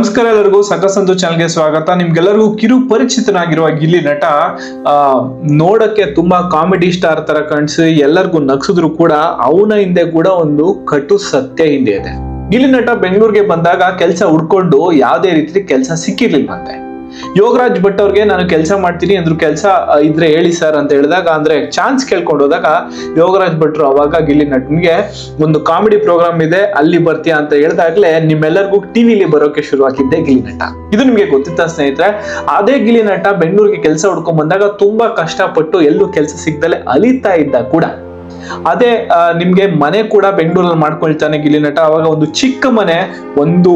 ನಮಸ್ಕಾರ ಎಲ್ಲರಿಗೂ ಸಕಸಂತು ಚಾನಲ್ಗೆ ಸ್ವಾಗತ. ನಿಮ್ಗೆಲ್ಲರಿಗೂ ಕಿರು ಪರಿಚಿತನಾಗಿರುವ ಗಿಲ್ಲಿ ನಟ ಆ, ನೋಡಕ್ಕೆ ತುಂಬಾ ಕಾಮಿಡಿ ಸ್ಟಾರ್ ತರ ಕಾಣಿಸಿ ಎಲ್ಲರಿಗೂ ನಗ್ಸಿದ್ರು ಕೂಡ ಅವನ ಹಿಂದೆ ಕೂಡ ಒಂದು ಕಟು ಸತ್ಯ ಹಿಂದೆ ಇದೆ. ಗಿಲ್ಲಿ ನಟ ಬೆಂಗಳೂರಿಗೆ ಬಂದಾಗ ಕೆಲಸ ಹುಡ್ಕೊಂಡು ಯಾವುದೇ ರೀತಿ ಕೆಲಸ ಸಿಕ್ಕಿರ್ಲಿಲ್ವಂತೆ. ಯೋಗರಾಜ್ ಭಟ್ ಅವ್ರಿಗೆ ನಾನು ಕೆಲಸ ಮಾಡ್ತೀನಿ ಅಂದ್ರು ಕೆಲಸ ಇದ್ರೆ ಹೇಳಿ ಸರ್ ಅಂತ ಹೇಳಿದಾಗ, ಅಂದ್ರೆ ಚಾನ್ಸ್ ಕೇಳ್ಕೊಂಡು ಹೋದಾಗ, ಯೋಗರಾಜ್ ಭಟ್ರು ಅವಾಗ ಗಿಲ್ಲಿ ನಟನ್ಗೆ ಒಂದು ಕಾಮಿಡಿ ಪ್ರೋಗ್ರಾಮ್ ಇದೆ, ಅಲ್ಲಿ ಬರ್ತೀಯ ಅಂತ ಹೇಳಿದಾಗ್ಲೇ ನಿಮ್ಮೆಲ್ಲರಿಗೂ ಟಿವಿಲಿ ಬರೋಕೆ ಶುರುವಾಗಿದ್ದೆ ಗಿಲಿ ನಟ ಇದು ನಿಮ್ಗೆ ಗೊತ್ತಿತ್ತ ಸ್ನೇಹಿತರೆ, ಅದೇ ಗಿಲಿ ನಟ ಬೆಂಗಳೂರಿಗೆ ಕೆಲಸ ಹುಡ್ಕೊಂಡ್ ಬಂದಾಗ ತುಂಬಾ ಕಷ್ಟಪಟ್ಟು ಎಲ್ಲೂ ಕೆಲಸ ಸಿಗ್ದಲೆ ಅಲಿತಾ ಇದ್ದ ಕೂಡ. ಅದೇ ನಿಮ್ಗೆ ಮನೆ ಕೂಡ ಬೆಂಗಳೂರಲ್ಲಿ ಮಾಡ್ಕೊಳ್ತಾನೆ ಗಿಲಿ ನಟ. ಅವಾಗ ಒಂದು ಚಿಕ್ಕ ಮನೆ, ಒಂದು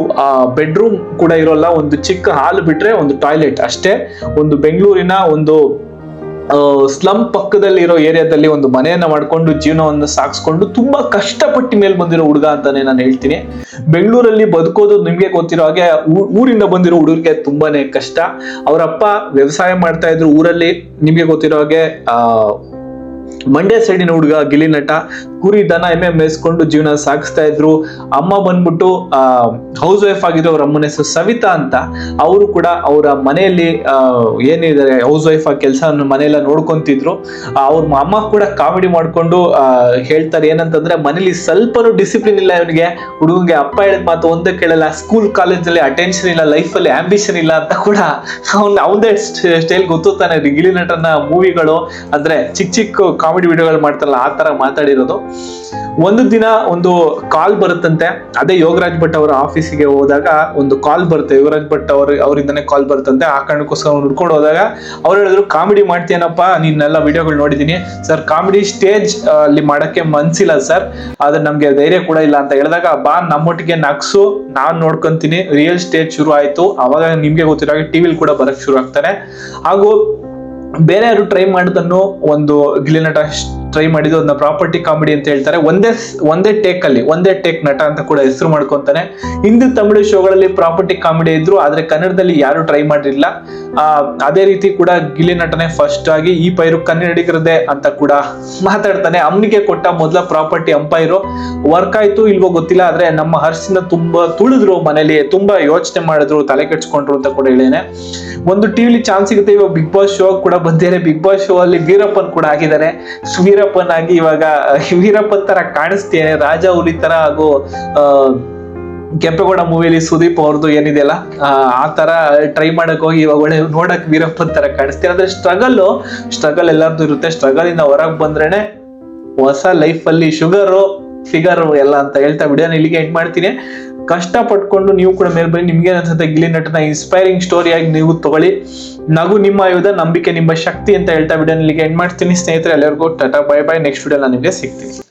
ಬೆಡ್ರೂಮ್ ಕೂಡ ಇರೋಲ್ಲ, ಒಂದು ಚಿಕ್ಕ ಹಾಲು ಬಿಟ್ರೆ ಒಂದು ಟಾಯ್ಲೆಟ್ ಅಷ್ಟೇ. ಒಂದು ಬೆಂಗಳೂರಿನ ಒಂದು ಸ್ಲಮ್ ಪಕ್ಕದಲ್ಲಿ ಇರೋ ಏರಿಯಾದಲ್ಲಿ ಒಂದು ಮನೆಯನ್ನ ಮಾಡ್ಕೊಂಡು ಜೀವನವನ್ನು ಸಾಗಿಸ್ಕೊಂಡು ತುಂಬಾ ಕಷ್ಟಪಟ್ಟು ಮೇಲೆ ಬಂದಿರೋ ಹುಡುಗ ಅಂತಾನೆ ನಾನು ಹೇಳ್ತೀನಿ. ಬೆಂಗಳೂರಲ್ಲಿ ಬದುಕೋದು ನಿಮ್ಗೆ ಗೊತ್ತಿರೋ ಹಾಗೆ ಊರಿಂದ ಬಂದಿರೋ ಹುಡುಗರಿಗೆ ತುಂಬಾನೇ ಕಷ್ಟ. ಅವರಪ್ಪ ವ್ಯವಸಾಯ ಮಾಡ್ತಾ ಇದ್ರು ಊರಲ್ಲಿ ನಿಮ್ಗೆ ಗೊತ್ತಿರೋ ಹಾಗೆ ಮಂಡ್ಯ ಸೈಡಿನ ಹುಡುಗ ಗಿಲಿ ನಟ, ಕುರಿ ದನ, ಎಮ್ಮೆ ಮೇಸ್ಕೊಂಡು ಜೀವನ ಸಾಗಿಸ್ತಾ ಇದ್ರು. ಅಮ್ಮ ಬಂದ್ಬಿಟ್ಟು, ಆ ಹೌಸ್ ವೈಫ್ ಆಗಿರೋ ಅವ್ರ ಅಮ್ಮನ ಹೆಸರು ಸವಿತಾ ಅಂತ. ಅವರು ಕೂಡ ಅವರ ಮನೆಯಲ್ಲಿ ಏನಿದ್ದಾರೆ ಹೌಸ್ ವೈಫ್ ಆಗಿ ಕೆಲಸ ಮನೆಯೆಲ್ಲ ನೋಡ್ಕೊಂತಿದ್ರು. ಅವ್ರ ಅಮ್ಮ ಕೂಡ ಕಾಮಿಡಿ ಮಾಡ್ಕೊಂಡು ಹೇಳ್ತಾರೆ ಏನಂತಂದ್ರೆ, ಮನೇಲಿ ಸ್ವಲ್ಪನೂ ಡಿಸಿಪ್ಲಿನ್ ಇಲ್ಲ ಇವನಿಗೆ. ಹುಡುಗಂಗೆ ಅಪ್ಪ ಹೇಳಿದ ಮಾತು ಒಂದೇ ಕೇಳಲ್ಲ. ಸ್ಕೂಲ್ ಕಾಲೇಜಲ್ಲಿ ಅಟೆನ್ಷನ್ ಇಲ್ಲ ಲೈಫಲ್ಲಿ ಆಂಬಿಷನ್ ಇಲ್ಲ ಅಂತ ಕೂಡ ಅವ್ನ, ಅವನದೇ ಸ್ಟೈಲ್ ಗೊತ್ತಾನೆ ಗಿಲಿ ನಟನ ಮೂವಿಗಳು ಅಂದ್ರೆ ಚಿಕ್ಕ ಚಿಕ್ಕ ಕಾಮಿಡಿ ವಿಡಿಯೋಗಳು ಮಾಡ್ತಾರಲ್ಲ, ಆ ತರ ಮಾತಾಡಿರೋದು. ಒಂದು ದಿನ ಒಂದು ಕಾಲ್ ಬರುತ್ತಂತೆ. ಅದೇ ಯೋಗರಾಜ್ ಭಟ್ ಅವರ ಆಫೀಸಿಗೆ ಹೋದಾಗ ಒಂದು ಕಾಲ್ ಬರುತ್ತೆ. ಯೋಗರಾಜ್ ಭಟ್ ಅವ್ರ, ಅವರಿಂದನೇ ಕಾಲ್ ಬರುತ್ತಂತೆ. ಆ ಕಾರಣಕ್ಕೋಸ್ಕರ ಹುಡ್ಕೊಂಡು ಹೋದಾಗ ಅವ್ರು ಹೇಳಿದ್ರು ಕಾಮಿಡಿ ಮಾಡ್ತೀಯನಪ್ಪ, ನೀನೆಲ್ಲ ವಿಡಿಯೋಗಳು ನೋಡಿದೀನಿ. ಸರ್ ಕಾಮಿಡಿ ಸ್ಟೇಜ್ ಅಲ್ಲಿ ಮಾಡಕ್ಕೆ ಮನ್ಸಿಲ್ಲ ಸರ್. ಆದ್ರೆ ನಮ್ಗೆ ಧೈರ್ಯ ಕೂಡ ಇಲ್ಲ. ಅಂತ ಹೇಳಿದಾಗ, ಬಾ, ನಮ್ಮೊಟ್ಟಿಗೆ ನಗ್ಸು. ನಾನ್ ನೋಡ್ಕೊಂತೀನಿ. ರಿಯಲ್ ಸ್ಟೇಜ್ ಶುರು ಆಯ್ತು. ಅವಾಗ ನಿಮ್ಗೆ ಗೊತ್ತಿರೋ ಟಿವಿಲಿ ಕೂಡ ಬರಕ್ ಶುರು ಆಗ್ತಾರೆ ಹಾಗೂ ಬೇರೆ ಯಾರು ಟ್ರೈ ಮಾಡಿದನ್ನು ಒಂದು ಗಿಲಿ ನಟ ಟ್ರೈ ಮಾಡಿದ್ದು ಅದನ್ನ ಪ್ರಾಪರ್ಟಿ ಕಾಮಿಡಿ ಅಂತ ಹೇಳ್ತಾರೆ. ಒಂದೇ ಒಂದೇ ಟೇಕ್ ಅಲ್ಲಿ, ಒಂದೇ ಟೇಕ್ ನಟ ಅಂತ ಕೂಡ ಹೆಸರು ಮಾಡ್ಕೊಂತಾನೆ. ಹಿಂದಿ ತಮಿಳು ಶೋಗಳಲ್ಲಿ ಪ್ರಾಪರ್ಟಿ ಕಾಮಿಡಿ ಇದ್ರು, ಆದ್ರೆ ಕನ್ನಡದಲ್ಲಿ ಯಾರು ಟ್ರೈ ಮಾಡಿರಲಿಲ್ಲ. ಅದೇ ರೀತಿ ಕೂಡ ಗಿಲಿ ನಟನೆ ಫಸ್ಟ್ ಆಗಿ ಈ ಪೈರು ಕನ್ನಡಿಗರದೇ ಅಂತ ಕೂಡ ಮಾತಾಡ್ತಾನೆ. ಅವನಿಗೆ ಕೊಟ್ಟ ಮೊದಲ ಪ್ರಾಪರ್ಟಿ ಅಂಪೈರು. ವರ್ಕ್ ಆಯ್ತು ಇಲ್ವೋ ಗೊತ್ತಿಲ್ಲ, ಆದ್ರೆ ನಮ್ಮ ಹರ್ಷಿನ ತುಂಬಾ ತುಳಿದ್ರು ಮನೇಲಿ, ತುಂಬಾ ಯೋಚನೆ ಮಾಡಿದ್ರು, ತಲೆ ಕೆಡ್ಸ್ಕೊಂಡ್ರು ಅಂತ ಕೂಡ ಹೇಳೇನೆ ಒಂದು ಟಿವಿಲಿ ಚಾನ್ಸ್ ಸಿಗುತ್ತೆ, ಇವಾಗ ಬಿಗ್ ಬಾಸ್ ಶೋ ಕೂಡ ಬಂದಿದ್ದಾರೆ ಬಿಗ್ ಬಾಸ್ ಶೋ ಅಲ್ಲಿ ವೀರಪ್ಪನ್ ಕೂಡ ಆಗಿದ್ದಾರೆ ವೀರಪ್ಪನ್ ಆಗಿ ಇವಾಗ ವೀರಪ್ಪನ್ ತರ ಕಾಣಿಸ್ತೇನೆ. ರಾಜ ಹುಲಿ ತರ ಹಾಗೂ ಕೆಂಪೇಗೌಡ ಮೂವಿಲಿ ಸುದೀಪ್ ಅವ್ರದ್ದು ಏನಿದೆಯಲ್ಲ ಆ, ಆ ತರ ಟ್ರೈ ಮಾಡಕ್ ಹೋಗಿ ಇವಾಗ ಒಳ್ಳೆ ನೋಡಕ್ ವೀರಪ್ಪನ್ ತರ ಕಾಣಿಸ್ತೀನಿ. ಅಂದ್ರೆ ಸ್ಟ್ರಗಲ್ ಸ್ಟ್ರಗಲ್ ಎಲ್ಲಾರ್ದು ಇರುತ್ತೆ. ಸ್ಟ್ರಗಲ್ ಇಂದ ಹೊರಗ್ ಬಂದ್ರೇನೆ ಹೊಸ ಲೈಫ್ ಅಲ್ಲಿ ಶುಗರು ಫಿಗರ್ ಎಲ್ಲ ಅಂತ ಹೇಳ್ತಾ ವಿಡಿಯೋನ ಇಲ್ಲಿಗೆ ಎಂಡ್ ಮಾಡ್ತೀನಿ. ಕಷ್ಟ ಪಟ್ಕೊಂಡು ನೀವು ಕೂಡ ಮೇಲೆ ಬನ್ನಿ. ನಿಮ್ಗೆ ಅನ್ಸುತ್ತೆ ಗಿಲಿ ನಟನ ಇನ್ಸ್ಪೈರಿಂಗ್ ಸ್ಟೋರಿ ಆಗಿ ನೀವು ತಗೊಳ್ಳಿ. ನಗು ನಿಮ್ಮ ಆಯುಧ, ನಂಬಿಕೆ ನಿಮ್ಮ ಶಕ್ತಿ ಅಂತ ಹೇಳ್ತಾ ವಿಡಿಯೋ ಇಲ್ಲಿಗೆ ಎಂಡ್ ಮಾಡ್ತೀನಿ. ಸ್ನೇಹಿತರೆ, ಎಲ್ಲರಿಗೂ tata bye bye next video ನಾನು ನಿಮಗೆ ಸಿಗ್ತೀನಿ.